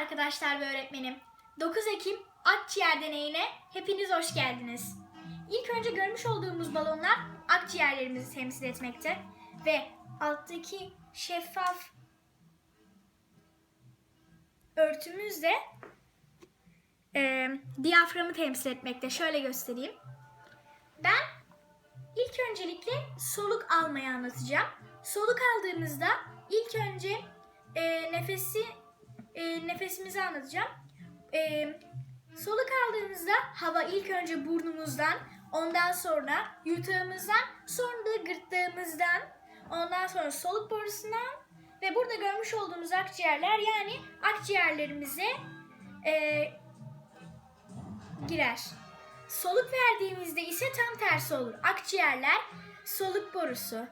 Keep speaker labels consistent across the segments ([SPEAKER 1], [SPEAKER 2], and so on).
[SPEAKER 1] arkadaşlar ve öğretmenim. 9 Ekim Akciğer deneyine hepiniz hoş geldiniz. İlk önce görmüş olduğumuz balonlar akciğerlerimizi temsil etmekte ve alttaki şeffaf örtümüz de e, diyaframı temsil etmekte. Şöyle göstereyim. Ben ilk öncelikle soluk almayı anlatacağım. Soluk aldığımızda ilk önce e, nefesi e, nefesimizi anlatacağım. E, soluk aldığımızda hava ilk önce burnumuzdan, ondan sonra yutağımızdan, sonra da gırtlağımızdan, ondan sonra soluk borusundan ve burada görmüş olduğumuz akciğerler yani akciğerlerimize e, girer. Soluk verdiğimizde ise tam tersi olur. Akciğerler soluk borusu,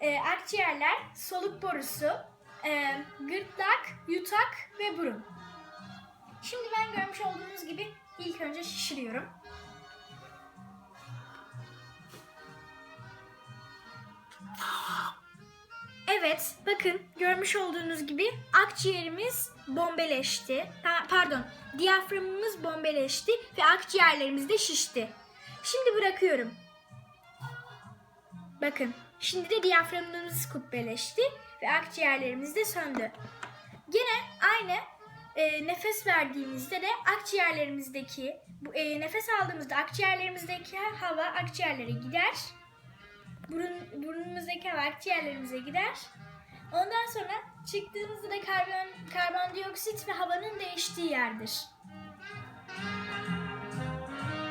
[SPEAKER 1] e, akciğerler, soluk borusu, e, gırtlak, yutak ve burun. Şimdi ben görmüş olduğunuz gibi ilk önce şişiriyorum. Evet, bakın görmüş olduğunuz gibi akciğerimiz bombeleşti. Pa- Pardon, diyaframımız bombeleşti ve akciğerlerimiz de şişti. Şimdi bırakıyorum. Bakın, şimdi de diyaframımız kubbeleşti ve akciğerlerimiz de söndü. Gene aynı e, nefes verdiğimizde de akciğerlerimizdeki, bu, e, nefes aldığımızda akciğerlerimizdeki hava akciğerlere gider. Burun, burnumuzdaki hava akciğerlerimize gider. Ondan sonra çıktığımızda da karbon, karbondioksit ve havanın değiştiği yerdir.